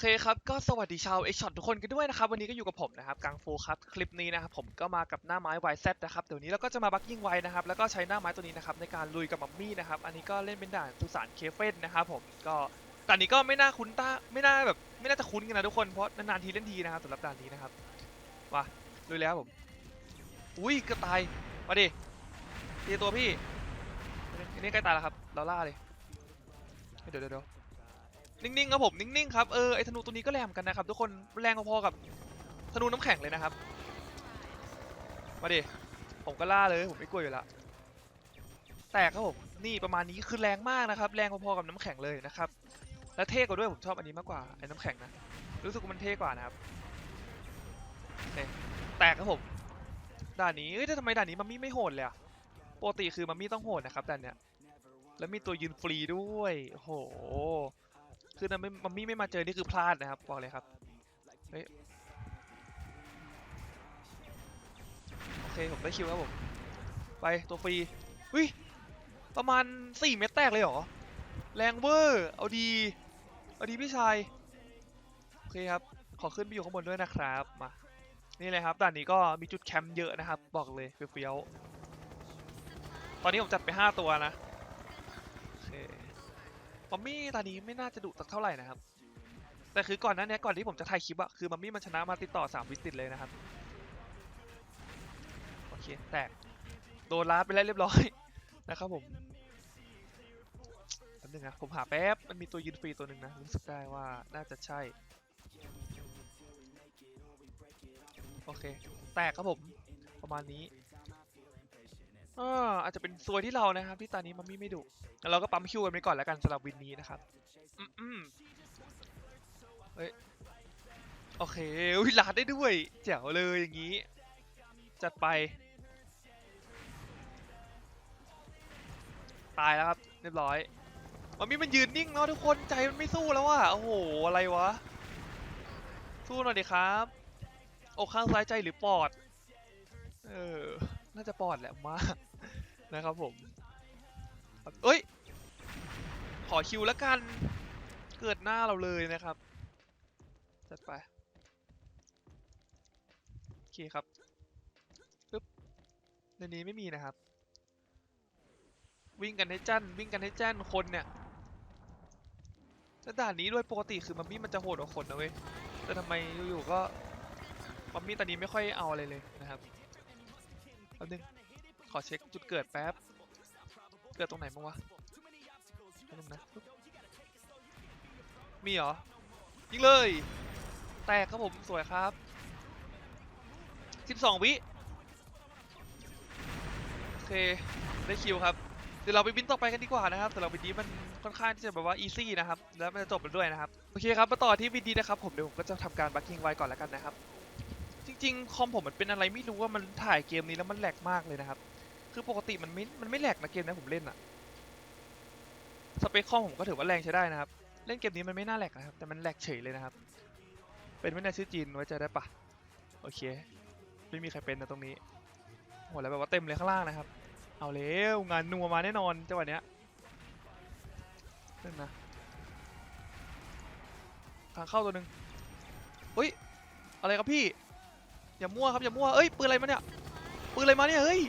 เคครับก็สวัสดีชาวเอ็กช็อตทุกคนกันด้วยนะครับวันนี้ก็อยู่กับผมนะครับกังฟูครับคลิปนี้นะครับผมก็มากับหน้าไม้ YZ นะครับเดี๋ยวนี้เราก็จะมาบักกิ้งไวนะครับแล้วก็ใช้หน้าไม้ตัวนี้นะครับในการลุยกับมัมมี่นะครับอันนี้ก็เล่นเป็นด่านสุสานเคเฟนนะครับผมก็ด่านนี้ก็ไม่น่าคุ้นตาไม่น่าแบบไม่น่าจะคุ้นกันนะทุกคนเพราะนานๆทีเล่นทีนะครับสำหรับด่านนี้นะครับมาลุยแล้วผมอุ้ยกระตายมาดิตีตัวพี่อันนี้ใกล้ตายแล้วครับเราล่าเลยเดี๋ยวเดี๋ยว นิ่งๆครับผมนิ่งๆครับเออไอธนูตัวนี้ก็แรงเหมือนกันนะครับทุกคนแรงพอๆกับธนูน้ำแข็งเลยนะครับ มาดิผมก็ล่าเลยผมไม่กลัวอยู่ละแตกครับผมนี่ประมาณนี้คือแรงมากนะครับ แรงพอๆกับน้ำแข็งเลยนะครับ และเท่กว่าด้วยผมชอบอันนี้มากกว่าไอ้น้ำแข็งนะรู้สึกว่ามันเท่กว่านะครับนี่แตกครับผมด่านนี้เอ้ยทำไมด่านนี้มันมี่ไม่โหดเลยอะปกติคือมันมี่ต้องโหดนะครับด่านเนี้ยแล้วมีตัวยืนฟรีด้วยโอ้โห คือถ้าไม่มัมมี่ไม่มาเจอนี่คือพลาดนะครับบอกเลยครับเฮ้ยโอเคผมได้คิวครับผมไปตัวฟรีวิประมาณ 4 เม็ดแตกเลยเหรอ แรงเวอร์ เอาดี เอาดีพี่ชาย โอเคครับ ขอขึ้นไปอยู่ข้างบนด้วยนะครับ มา นี่เลยครับด่านนี้ก็มีจุดแคมป์เยอะนะครับ บอกเลยเฟี้ยวๆตอนนี้ผมจัดไป 5 ตัวนะ มัมมี่ตอนนี้ไม่น่าจะดุสักเท่าไหร่นะครับ แต่คือก่อนหน้านี้ก่อนที่ผมจะถ่ายคลิปอะคือมัมมี่มันชนะมาติดต่อ3วิสติดเลยนะครับ โอเค แตก โดนลาดไปแล้วเรียบร้อยนะครับผมแป๊บนึงนะ ผมหาแป๊บ มันมีตัวยืนฟรีตัวหนึ่งนะ รู้สึกได้ว่าน่าจะใช่ โอเค แตกครับผม ประมาณนี้ อ่าอาจจะเป็นซวยที่เรานะครับที่ตอนนี้มัมมี่ไม่ดุเราก็ปั๊มคิวกันไปก่อนแล้วกันสำหรับวินนี้นะครับอืมเฮ้ยโอเคอุ้ยลาดได้ด้วยแจ๋วเลยอย่างนี้ จัดไป ตายแล้วครับเรียบร้อยมันมีมันยืนนิ่งเนาะทุกคนใจมันไม่สู้แล้วอะโอ้โหอะไรวะ สู้หน่อยดิครับอกข้างซ้ายใจหรือปอด น่าจะปอดแหละมากนะครับผมเอ้ย ขอคิวแล้วกัน เกิดหน้าเราเลยนะครับ จัดไป โอเคครับปึ๊บในนี้ไม่มีนะครับ วิ่งกันให้จันวิ่งกันให้จันคนเนี่ยแล้วด่านนี้ด้วยปกติคือมัมมี่มันจะโหดกว่าคนนะเว้ย แต่ทำไมอยู่ๆก็มัมมี่ตอนนี้ไม่ค่อยเอาอะไรเลยนะครับ แป๊บนึง ขอเช็คจุดเกิดแป๊บ เกิดตรงไหนบ้างวะแป๊บนึงนะ มีเหรอ ยิงเลย แตกครับผมสวยครับ 12 วิ โอเค ได้คิวครับ เดี๋ยวเราไปบินต่อไปกันดีกว่านะครับ แต่เราบินนี้มันค่อนข้างที่จะแบบว่าอีซี่นะครับ แล้วมันจะจบไปด้วยนะครับ โอเคครับ มาต่อที่วินดีนะครับ ผมเดี๋ยวผมก็จะทำการบัคกิ้งไว้ก่อนแล้วกันนะครับ ริง ๆ คอมผมมันเป็นอะไรไม่รู้ว่ามันถ่ายเกมนี้แล้วมันแหลกมากเลยนะครับ คือปกติมันไม่ มันไม่แหลกนะเกมนี้ผมเล่นอะสเปคคอมผมก็ถือว่าแรงใช้ได้นะครับ เล่นเกมนี้มันไม่น่าแหลกนะครับ แต่มันแหลกเฉยเลยนะครับ เป็นไม่น่าชื่อจีนไว้ใจได้ปะโอเค ไม่มีใครเป็นนะตรงนี้โหแล้วแบบว่าเต็มเลยข้างล่างนะครับ เอาแล้วงานนัวมาแน่นอนจังหวะเนี้ยเล่นนะทางเข้าตัวหนึ่งเฮ้ย อะไรครับพี่ อย่ามั่วครับอย่ามั่วเอ้ยปืนอะไรมาเนี่ยปืนอะไรมาเนี่ยเฮ้ย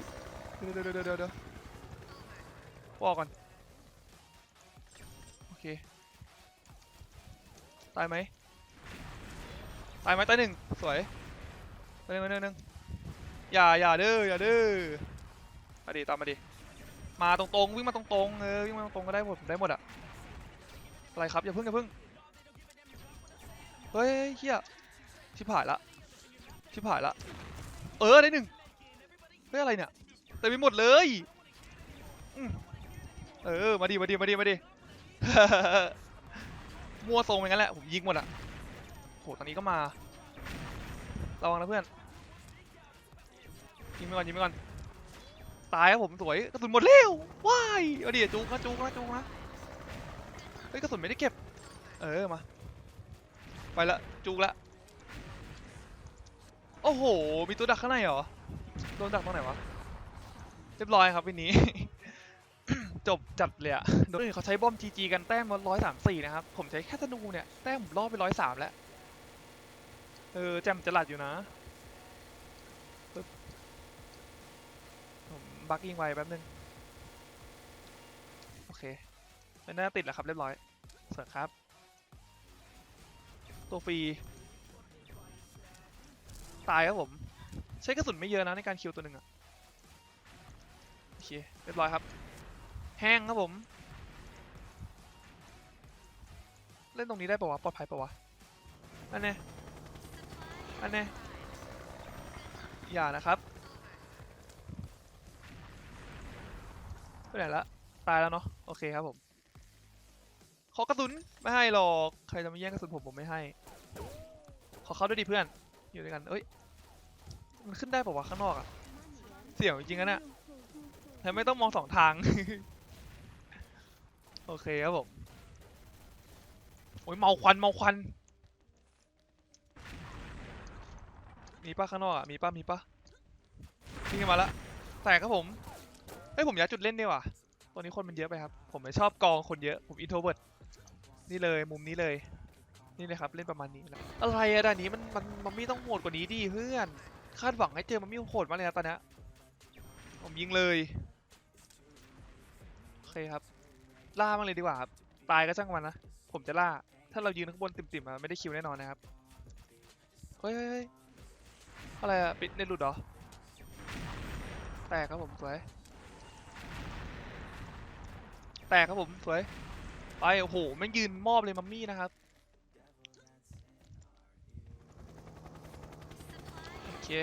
เดี๋ยวเดี๋ยวเดี๋ยวเดี๋ยวบอกก่อนโอเคตายไหมตายไหมตายหนึ่งสวยตายหนึ่งตายหนึ่งตายหนึ่งอย่าอย่าเด้ออย่าเด้อมาดิตามมาดิมาตรงๆวิ่งมาตรงๆเออวิ่งมาตรงๆก็ได้หมดผมได้หมดอะอะไรครับอย่าพึ่งอย่าพึ่งเฮ้ยเฮียชิบหายละ ชิบหายละ เออได้หนึ่งเฮ้ยอะไรเนี่ยเต็มไปหมดเลยเออ มาดิ มาดิ มาดิ มาดิ มั่วทรงอย่างนั้นแหละ ผมยิงหมดอะโหตอนนี้ก็มา ระวังนะเพื่อน ยิงไปก่อน ยิงไปก่อน ตายครับผมสวยกระสุนหมดเร็วว้ายเอาดิจูกนะจูกนะจูกนะ เฮ้ยกระสุนไม่ได้เก็บ เออ มา ไปละ จูกละ อ้โห มีตัวดักข้างในเหรอ โดนดักตรงไหนวะ เรียบร้อยครับวินนี้ จบจัดเลยอะโดยเขาใช้บอม GG กันแต้มร้อยสามสี่นะครับ ผมใช้แค่ธนูเนี่ย แต้มผมล่อไปร้อยสามแล้ว เออแจมจะหลัดอยู่นะบผมบักยิงไวแป๊บนึง โอเคไม่น่าติดแล้วครับเรียบร้อยสวยครับ ตัวฟรี ตายครับผม ใช้กระสุนไม่เยอะนะในการคิวตัวหนึ่งอะโอเคเรียบร้อยครับ แห้งครับผม เล่นตรงนี้ได้ปะวะปลอดภัยปะวะอันเนี้ยอันเนี้ยอย่านะครับไปไหนละตายแล้วเนาะโอเคครับผม ขอกระสุนไม่ให้หรอก ใครจะมาแย่งกระสุนผมผมไม่ให้ ขอเข้าด้วยดิเพื่อน อยู่ด้วยกัน เอ้ย มันขึ้นได้ปะวะข้างนอกอะเสี่ยวจริงๆนะเนี่ยแถมไม่ต้องมองสองทาง โอเคครับผม โอ้ยเมาควันเมาควัน มีป้าข้างนอกอะ มีป้ามีป้าวิ่งมาแล้วแตกครับผม เฮ้ยผมย้ายจุดเล่นดีกว่าตัวนี้คนมันเยอะไปครับ ผมไม่ชอบกองคนเยอะ ผมอินโทรเวิร์ดนี่เลยมุมนี้เลย นี่เลยครับเล่นประมาณนี้แหละอะไรอะด่านนี้มันมันมันไม่ต้องโหดกว่านี้ดิเพื่อน คาดหวังให้เจอมันไม่โหดมากเลยนะตอนนี้ผมยิงเลยโอเคครับ ล่ามันเลยดีกว่าครับตายก็ช่างมันนะผมจะล่า ถ้าเรายืนข้างบนติ่มๆไม่ได้คิวแน่นอนนะครับเฮ้ยเฮ้ยเฮ้ยอะไรอะปิดในหลุดเหรอแตกครับผมสวยแตกครับผมสวยไปโอ้โหแม่งยืนมอบเลยมัมมี่นะครับ โอ เค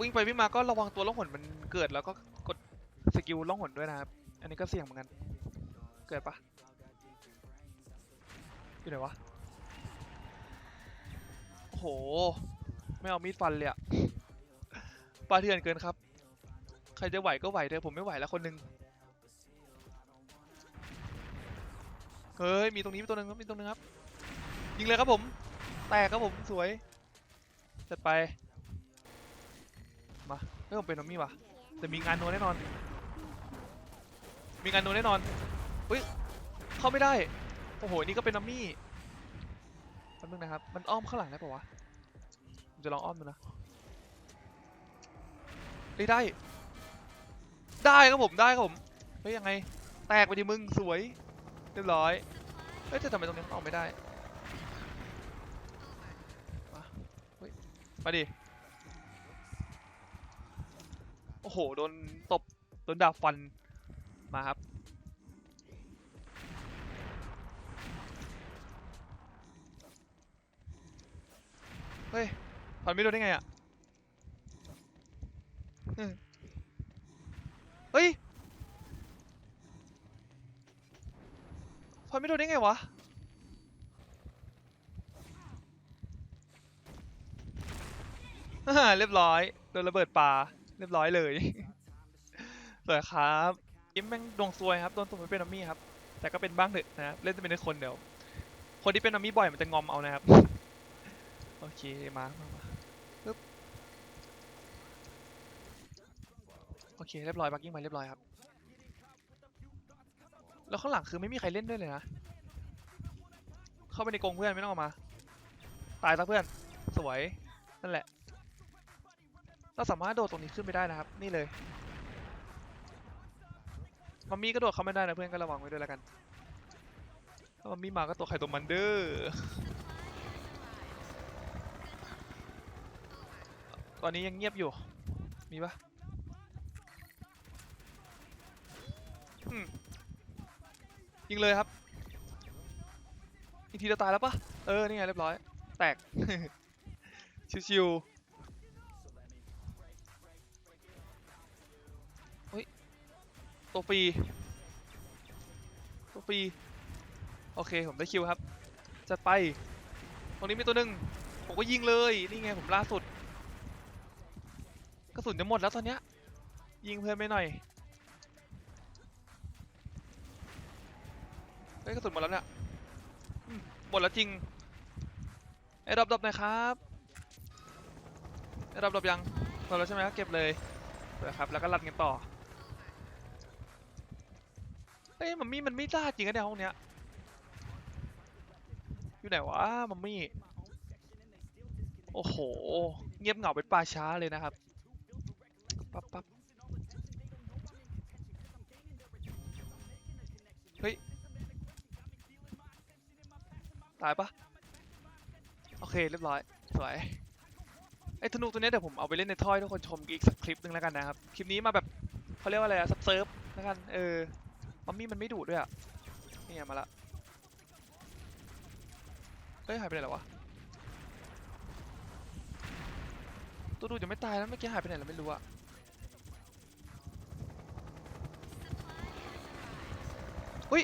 วิ่งไปวิ่งมาก็ระวังตัวล่องหนมันเกิดแล้วก็กดสกิลล่องหนด้วยนะครับ อันนี้ก็เสี่ยงเหมือนกัน เกิดปะอยู่ไหนวะโอ้โหไม่เอามีดฟันเลยอะปลาเถื่อนเกินครับ ใครจะไหวก็ไหวเถอะผมไม่ไหวแล้วคนหนึง เฮ้ย มีตรงนี้มีตัวหนึ่งครับ มีตัวหนึ่งครับ ยิงเลยครับผม แตกครับผมสวย จัดไป มาเฮ้ยผมเป็นนอมมี่ว่ะแต่มีงานโนแน่นอน มีงานโนแน่นอนอุ้ยเข้าไม่ได้ โอ้โห นี่ก็เป็นนอมมี่แป๊บนึงนะครับ มันอ้อมข้างหลังได้ปะวะผมจะลองอ้อมดูนะเฮ้ยได้ ได้ครับผม ได้ครับผม เฮ้ยยังไง แตกไปดิมึง สวย เรียบร้อย เฮ้ยแต่ทำไมตรงนี้มันออกไม่ได้ มาเฮ้ย มาดิ โอ้โห โดนตบ โดนดาบฟัน มาครับ เฮ้ยฟันไม่โดนได้ไงอะ เฮ้ยเฮ้ยฟันไม่โดนได้ไงวะ อ่า เรียบร้อยโดนระเบิดปลาเรียบร้อยเลยสวยครับอิมแม่งดวงซวยครับโดนตัวไม่เป็นนัมมี่ครับ แต่ก็เป็นบ้างเถอะนะเล่นจะเป็นคนเดียวคนที่เป็นนัมมี่บ่อยมันจะงอมเอานะครับ โอเคมามามาปึ๊บโอเคเรียบร้อยบักกิ้งไปเรียบร้อยครับแล้วข้างหลังคือไม่มีใครเล่นด้วยเลยนะเข้าไปในกรงเพื่อนไม่ต้องออกมา ตายซะเพื่อนสวยนั่นแหละ เราสามารถโดดตรงนี้ขึ้นไปได้นะครับ นี่เลยมัมมี่ก็โดดเข้าไม่ได้นะเพื่อนก็ระวังไว้ด้วยแล้วกันถ้ามัมมี่มาก็ตัวใครตัวมันเด้อตอนนี้ยังเงียบอยู่ มีปะยิงเลยครับ อีกทีจะตายแล้วปะเออ นี่ไงเรียบร้อย แตก ชิวๆ ตัวฟรีตัวฟรีโอเคผมได้คิวครับจัดไป ตรงนี้มีตัวหนึ่งผมก็ยิงเลยนี่ไงผมล่าสุดกระสุนจะหมดแล้วตอนเนี้ยยิงเพื่อนไปหน่อยเฮ้ยกระสุนหมดแล้วเนี่ยหมดแล้วจริงไอ้ดรอปดรอปหน่อยครับไอ้ดรอปดรอปยังหมดแล้วใช่ไหมครับเก็บเลยเดี๋ยครับแล้วก็รันกันต่อ เฮ้ยมัมมี่มันไม่ล่าจริงอะเนี่ยห้องเนี้ย อยู่ไหนวะมัมมี่ โอ้โห เงียบเหงาเป็นป่าช้าเลยนะครับ ปั๊บปั๊บเฮ้ย ตายปะโอเคเรียบร้อย สวยไอ้ธนูตัวเนี้ยเดี๋ยวผมเอาไปเล่นในท่อยทุกคนชมอีกสักคลิปหนึ่งแล้วกันนะครับ คลิปนี้มาแบบเขาเรียกว่าอะไรอะซับเซิร์ฟแล้วกัน เออ มัมมี่มันไม่ดุด้วยอะนี่ไงมาละเฮ้ยหายไปไหนแล้ววะตัวดูยังไม่ตายแล้วเมื่อกี้หายไปไหนแล้วไม่รู้อะเฮ้ย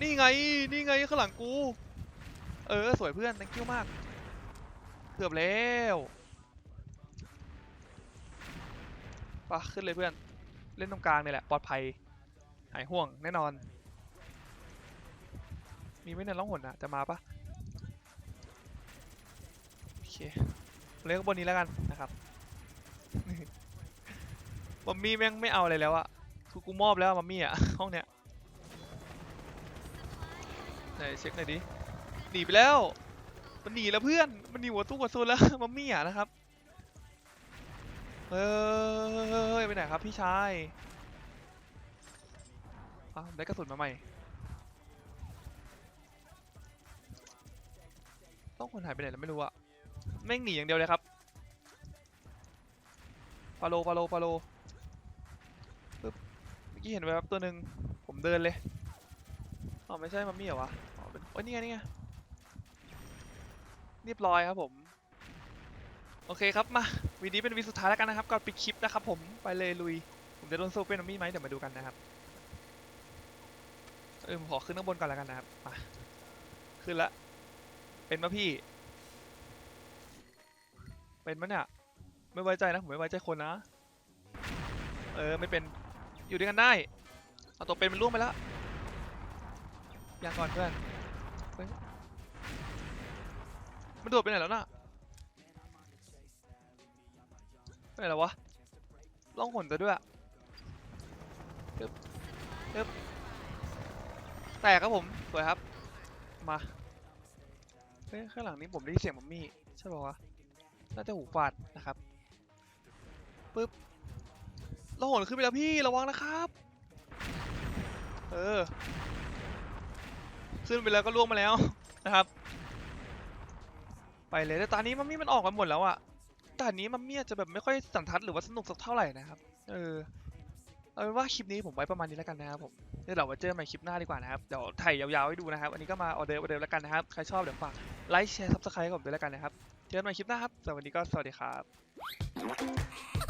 นี่ไงนี่ไงข้างหลังกู เออสวยเพื่อน thank you มาก เกือบแล้วปะขึ้นเลยเพื่อน เล่นตรงกลางนี่แหละปลอดภัย หายห่วงแน่นอน มีไม่ในล่องหนอะจะมาปะโอเคเล่นข้างบนนี้แล้วกันนะครับมัมมี่แม่งไม่เอาอะไรแล้วอะคือกูมอบแล้วอมัมมี่อะห้องเนี้ยไหนเช็คหน่อยดิหนีไปแล้ว มันหนีแล้วเพื่อน มันหนีหัวตู้หัวโซนแล้วมัมมี่อะนะครับ เฮ้ยไปไหนครับพี่ชาย อะได้กระสุนมาใหม่ ต้องคนหายไปไหนแล้วไม่รู้อะแม่งหนีอย่างเดียวเลยครับฟาโลฟาโลฟาโลปึ๊บเมื่อกี้เห็นแวบตัวหนึ่งผมเดินเลยอ๋อไม่ใช่มัมมี่เหรอวะอ๋อเป็นโอ้ยนี่ไงนี่ไงเรียบร้อยครับผม โอเคครับมาวีนี้เป็นวีสุดท้ายแล้วกันนะครับก่อนปิดคลิปนะครับผมไปเลยลุย ผมจะโดนโซเป็นมัมมี่ไหมเดี๋ยวมาดูกันนะครับ เออผมขอขึ้นข้างบนก่อนแล้วกันนะครับมาขึ้นละ เป็นปะพี่ เป็นปะเนี่ย ไม่ไว้ใจนะ ผมไม่ไว้ใจคนนะ เออ ไม่เป็น อยู่ด้วยกันได้ เอาตัวเป็นมันล่วงไปแล้วยังก่อนเพื่อนเฮ้ยมันโดดไปไหนแล้วน่ะไปไหนแล้ววะล่องหนตัวด้วยตึ๊บตึ๊บ แตกครับผม สวยครับ มาเฮ้ยข้างหลังนี้ผมได้ยินเสียงมัมมี่ใช่ป่าวะ น่าจะหูฝาดนะครับ ปึ๊บเราหนขึ้นไปแล้วพี่ระวังนะครับ เออ ขึ้นไปแล้วก็ล่วงมาแล้วนะครับ ไปเลยแต่ตอนนี้มัมมี่มันออกกันหมดแล้วอะแต่อันนี้มัมมี่อาจจะแบบไม่ค่อยสันทัดหรือว่าสนุกสักเท่าไหร่นะครับ เออ เอาเป็นว่าคลิปนี้ผมไว้ประมาณนี้แล้วกันนะครับผมเดี๋ยวเรามาเจอกันใหม่คลิปหน้าดีกว่านะครับ เดี๋ยวถ่ายยาวๆให้ดูนะครับ อันนี้ก็มาออเดอร์ออเดอร์แล้วกันนะครับ ใครชอบเดี๋ยวฝากไลค์แชร์ซับสไครต์กับผมด้วยแล้วกันนะครับ เจอกันใหม่คลิปหน้าครับสำหรับวันนี้ก็สวัสดีครับ